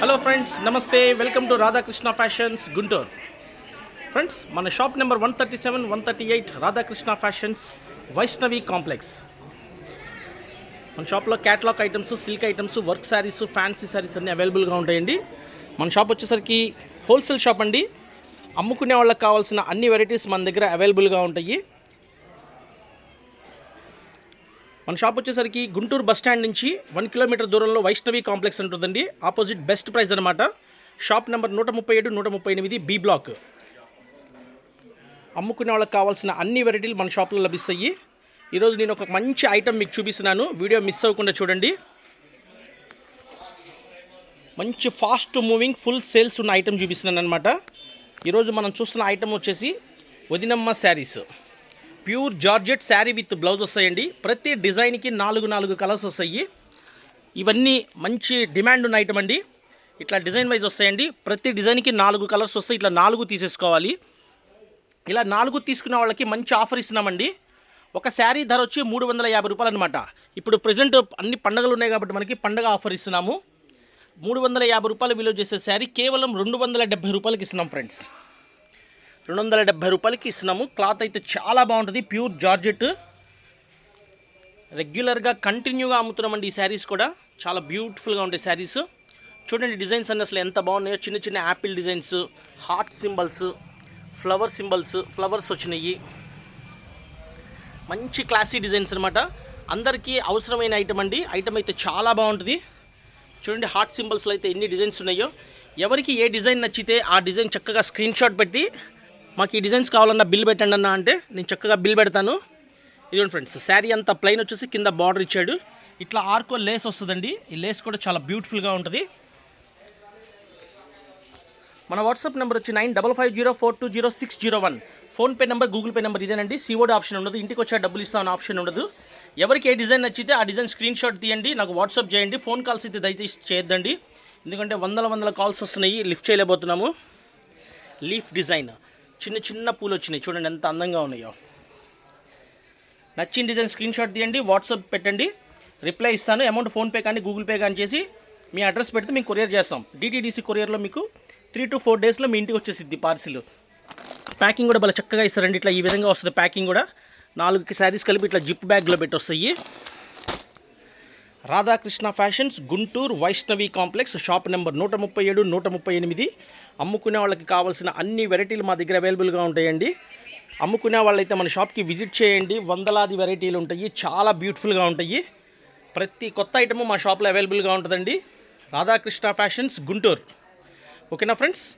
Hello friends నమస్తే welcome to Radhakrishna fashions Guntur friends మన shop number one thirty seven one thirty eight Radhakrishna fashions Vaishnavi complex మన షాప్లో catalogue items silk items work sarees fancy sarees అన్నీ అవైలబుల్గా ఉంటాయండి. మన shop వచ్చేసరికి wholesale shop అండి. అమ్ముకునే వాళ్ళకి కావాల్సిన అన్ని వెరైటీస్ మన దగ్గర అవైలబుల్గా ఉంటాయి. మన షాప్ వచ్చేసరికి గుంటూరు బస్ స్టాండ్ నుంచి వన్ కిలోమీటర్ దూరంలో వైష్ణవి కాంప్లెక్స్ ఉంటుందండి. ఆపోజిట్ బెస్ట్ ప్రైస్ అనమాట షాప్ నెంబర్ నూట ముప్పై ఏడు నూట ముప్పై ఎనిమిది బి బ్లాక్ అమ్ముకునే వాళ్ళకి కావాల్సిన అన్ని వెరైటీలు మన షాప్లో లభిస్తాయి. ఈరోజు నేను ఒక మంచి ఐటమ్ మీకు చూపిస్తున్నాను. వీడియో మిస్ అవ్వకుండా చూడండి. మంచి ఫాస్ట్ మూవింగ్ ఫుల్ సేల్స్ ఉన్న ఐటమ్ చూపిస్తున్నాను అనమాట ఈరోజు మనం చూస్తున్న ఐటెం వచ్చేసి వదినమ్మ sarees. Pure georgette saree with blouse వస్తాయండి. ప్రతి డిజైన్కి నాలుగు నాలుగు కలర్స్ వస్తాయి. ఇవన్నీ మంచి డిమాండ్ ఉన్న ఐటమ్ అండి. ఇట్లా డిజైన్ వైజ్ వస్తాయండి. ప్రతి డిజైన్కి నాలుగు కలర్స్ వస్తాయి. ఇట్లా నాలుగు తీసేసుకోవాలి. ఇలా నాలుగు తీసుకున్న వాళ్ళకి మంచి ఆఫర్ ఇస్తున్నామండి. ఒక శారీ ధర వచ్చి మూడు వందల యాభై రూపాయలు అనమాట ఇప్పుడు ప్రజెంట్ అన్ని పండగలు ఉన్నాయి కాబట్టి మనకి పండగ ఆఫర్ ఇస్తున్నాము. మూడు వందల యాభై రూపాయలు విలువ చేసే శారీ కేవలం రెండు వందల డెబ్బై రూపాయలకి ఇస్తున్నాం ఫ్రెండ్స్ రెండు వందల డెబ్బై రూపాయలకి ఇస్తున్నాము. క్లాత్ అయితే చాలా బాగుంటుంది. Pure georgette. రెగ్యులర్గా కంటిన్యూగా అమ్ముతున్నామండి ఈ శారీస్ కూడా. చాలా బ్యూటిఫుల్గా ఉంటాయి శారీస్. చూడండి డిజైన్స్ అన్నీ అసలు ఎంత బాగున్నాయో. చిన్న చిన్న apple designs heart symbols flower symbols flowers వచ్చినాయి. మంచి క్లాసీ డిజైన్స్ అనమాట అందరికీ అవసరమైన ఐటమ్ అండి. ఐటమ్ అయితే చాలా బాగుంటుంది. చూడండి హార్ట్ సింబల్స్లో అయితే ఎన్ని డిజైన్స్ ఉన్నాయో. ఎవరికి ఏ డిజైన్ నచ్చితే ఆ డిజైన్ చక్కగా స్క్రీన్షాట్ పెట్టి మాకు ఈ డిజైన్స్ కావాలన్నా బిల్ పెట్టండి అన్న అంటే నేను చక్కగా బిల్ పెడతాను. ఇదిగోండి ఫ్రెండ్స్ శారీ అంతా ప్లెయిన్ వచ్చేసి కింద బార్డర్ ఇచ్చాడు. ఇట్లా ఆర్కో లేస్ వస్తుందండి. ఈ లేస్ కూడా చాలా బ్యూటిఫుల్గా ఉంటుంది. మన వాట్సాప్ నెంబర్ వచ్చి nine double five zero four two zero six zero one PhonePe number Google Pay number ఇదేనండి. సిఓడి ఆప్షన్ ఉండదు. ఇంటికి వచ్చే డబ్బులు ఇస్తామని ఆప్షన్ ఉండదు. ఎవరికి ఏ డిజైన్ నచ్చితే ఆ డిజైన్ స్క్రీన్ షాట్ తీయండి. నాకు వాట్సాప్ చేయండి. ఫోన్ కాల్స్ అయితే దయచేసి చేయొద్దండి. ఎందుకంటే వందల వందల కాల్స్ వస్తున్నాయి. లిఫ్ట్ చేయలేకపోతున్నాము. లీఫ్ డిజైన్ చిన్న చిన్న పూలు వచ్చినాయి చూడండి ఎంత అందంగా ఉన్నాయో. నచ్చిన డిజైన్ స్క్రీన్ షాట్ తీయండి వాట్సాప్ పెట్టండి రిప్లై ఇస్తాను. అమౌంట్ ఫోన్పే కానీ గూగుల్ పే కానీ చేసి మీ అడ్రస్ పెడితే మేము కొరియర్ చేస్తాం. డిటీడీసీ కొరియర్లో మీకు త్రీ టు ఫోర్ డేస్లో మీ ఇంటికి వచ్చేసిద్ది పార్సిల్. ప్యాకింగ్ కూడా భలే చక్కగా ఇస్తారండి. ఇట్లా ఈ విధంగా వస్తుంది ప్యాకింగ్ కూడా. నాలుగు శారీస్ కలిపి ఇట్లా జిప్ బ్యాగ్లో పెట్టి వస్తాయి Radhakrishna fashions Guntur Vaishnavi complex shop number నూట ముప్పై ఏడు నూట ముప్పై ఎనిమిది. అమ్ముకునే వాళ్ళకి కావాల్సిన అన్ని వెరైటీలు మా దగ్గర అవైలబుల్గా ఉంటాయండి. అమ్ముకునే వాళ్ళైతే మన షాప్కి విజిట్ చేయండి. వందలాది వెరైటీలు ఉంటాయి. చాలా బ్యూటిఫుల్గా ఉంటాయి. ప్రతి కొత్త ఐటమ్ మా షాప్లో అవైలబుల్గా ఉంటుందండి. రాధాకృష్ణ ఫ్యాషన్స్ గుంటూరు. ఓకేనా ఫ్రెండ్స్?